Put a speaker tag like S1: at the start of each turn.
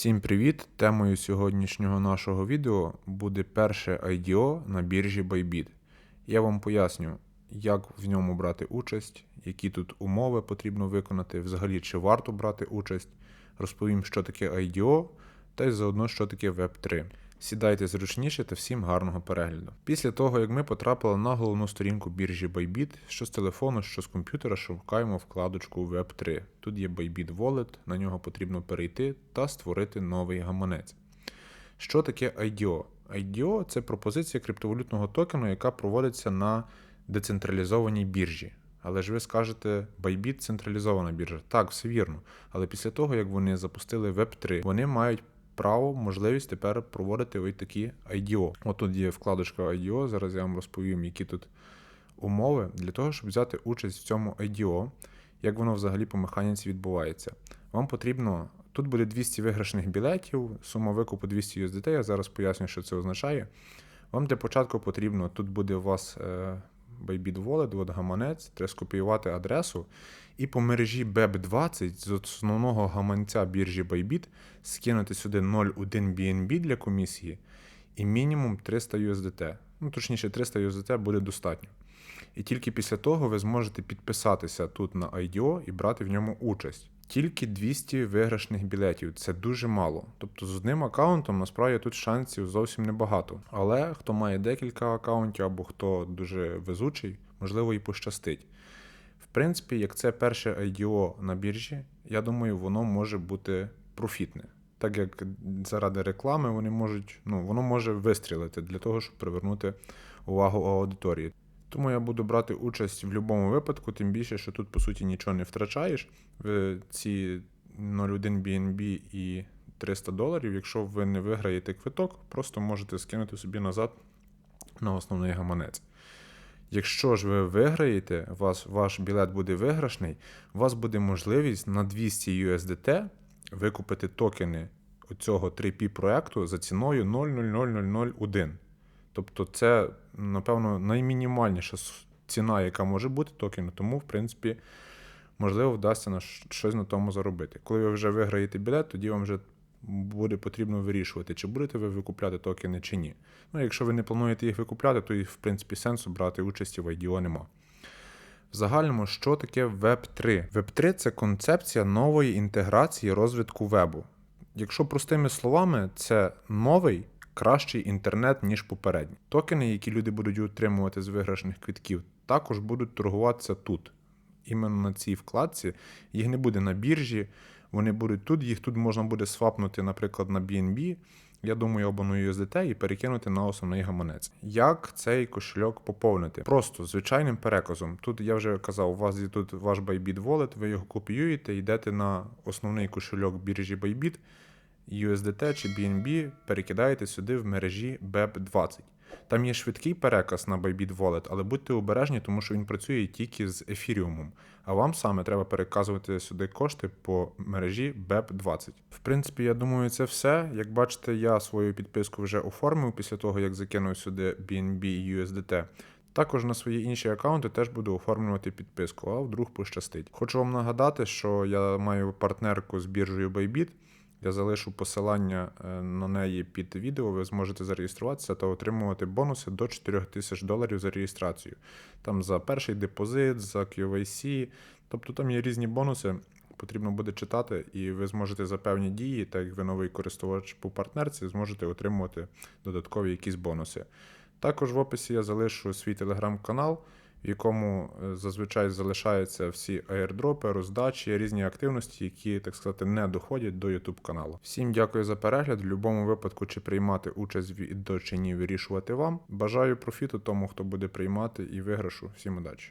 S1: Всім привіт! Темою сьогоднішнього нашого відео буде перше IDO на біржі Bybit. Я вам поясню, як в ньому брати участь, які тут умови потрібно виконати, взагалі чи варто брати участь. Розповім, що таке IDO, та й заодно, що таке Web3. Сідайте зручніше та всім гарного перегляду. Після того, як ми потрапили на головну сторінку біржі Bybit, що з телефону, що з комп'ютера, шукаємо вкладочку Web3. Тут є Bybit Wallet, на нього потрібно перейти та створити новий гаманець. Що таке IDO? IDO це пропозиція криптовалютного токену, яка проводиться на децентралізованій біржі. Але ж ви скажете, Bybit централізована біржа. Так, все вірно. Але після того, як вони запустили Web3, вони мають право, можливість тепер проводити ось такі IDO. От тут є вкладочка IDO. Зараз я вам розповім, які тут умови для того, щоб взяти участь в цьому IDO, як воно взагалі по механіці відбувається. Вам потрібно. Тут буде 200 виграшних білетів, сума викупу 200 USDT, я зараз поясню, що це означає. Вам для початку потрібно, тут буде у вас е, Bybit Wallet, от гаманець, треба скопіювати адресу і по мережі BEP20 з основного гаманця біржі Bybit скинути сюди 0,1 BNB для комісії і мінімум 300 USDT. Ну, точніше, 300 USDT буде достатньо. І тільки після того ви зможете підписатися тут на IDO і брати в ньому участь. Тільки 200 виграшних білетів це дуже мало. Тобто з одним аккаунтом насправді тут шансів зовсім небагато. Але хто має декілька аккаунтів або хто дуже везучий, можливо і пощастить. В принципі, як це перше IDO на біржі, я думаю, воно може бути профітне. Так як заради реклами вони можуть, ну, воно може вистрілити для того, щоб привернути увагу аудиторії. Тому я буду брати участь в будь-якому випадку, тим більше, що тут, по суті, нічого не втрачаєш. Ви ці 0,1 BNB і 300 доларів, якщо ви не виграєте квиток, просто можете скинути собі назад на основний гаманець. Якщо ж ви виграєте, вас ваш білет буде виграшний, у вас буде можливість на 200 USDT викупити токени цього 3P проекту за ціною 0,00001. Тобто це, напевно, наймінімальніша ціна, яка може бути токену, тому, в принципі, можливо, вдасться на щось на тому заробити. Коли ви вже виграєте білет, тоді вам вже буде потрібно вирішувати, чи будете ви викупляти токени, чи ні. Ну, якщо ви не плануєте їх викупляти, то і, в принципі, сенсу брати участі в IDO нема. В загальному, що таке Web3? Web3 це концепція нової інтеграції розвитку вебу. Якщо простими словами, це новий кращий інтернет, ніж попередній. Токени, які люди будуть отримувати з виграшних квитків, також будуть торгуватися тут. Іменно на цій вкладці. Їх не буде на біржі, вони будуть тут, їх тут можна буде свапнути, наприклад, на BNB, я думаю, або на USDT і перекинути на основний гаманець. Як цей кошельок поповнити? Просто звичайним переказом. Тут я вже казав, у вас є тут ваш Bybit Wallet, ви його копіюєте, йдете на основний кошельок біржі Bybit, USDT чи BNB перекидаєте сюди в мережі BEP20. Там є швидкий переказ на Bybit Wallet, але будьте обережні, тому що він працює тільки з ефіріумом. А вам саме треба переказувати сюди кошти по мережі BEP20. В принципі, я думаю, це все. Як бачите, я свою підписку вже оформив після того, як закинув сюди BNB і USDT. Також на свої інші аккаунти теж буду оформлювати підписку, а вдруг пощастить. Хочу вам нагадати, що я маю партнерку з біржею Bybit. Я залишу посилання е, на неї під відео. Ви зможете зареєструватися та отримувати бонуси до 4 тисяч доларів за реєстрацію. Там за перший депозит, за QVC, тобто там є різні бонуси. Потрібно буде читати, і ви зможете за певні дії, так як ви новий користувач по партнерці, зможете отримувати додаткові якісь бонуси. Також в описі я залишу свій телеграм-канал в якому е, зазвичай залишаються всі аєрдропи, роздачі, різні активності, які, так сказати, не доходять до YouTube каналу. Всім дякую за перегляд. В будь-якому випадку, чи приймати участь в відео чи ні, вирішувати вам. Бажаю профіту тому, хто буде приймати, і виграшу. Всім удачі!